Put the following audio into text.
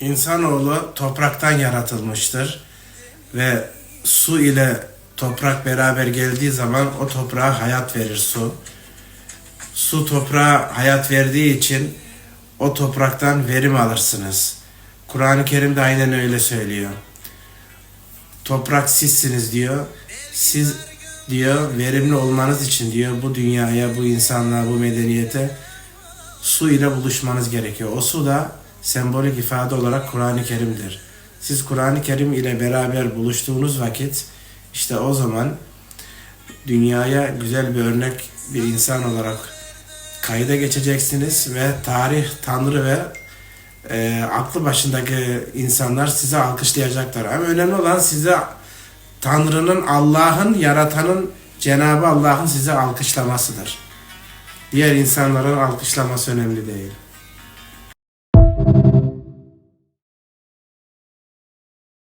İnsanoğlu topraktan yaratılmıştır ve su ile toprak beraber geldiği zaman o toprağa hayat verir su. Su toprağa hayat verdiği için o topraktan verim alırsınız. Kur'an-ı Kerim de aynen öyle söylüyor. Toprak sizsiniz diyor. Siz diyor verimli olmanız için diyor bu dünyaya, bu insanlığa, bu medeniyete su ile buluşmanız gerekiyor. O su da sembolik ifade olarak Kur'an-ı Kerim'dir. Siz Kur'an-ı Kerim ile beraber buluştuğunuz vakit işte o zaman dünyaya güzel bir örnek bir insan olarak kayda geçeceksiniz ve tarih, tanrı ve e, aklı başındaki insanlar size alkışlayacaklar. Ama önemli olan size Tanrı'nın, Allah'ın, yaratanın, Cenabı Allah'ın size alkışlamasıdır. Diğer insanların alkışlaması önemli değil.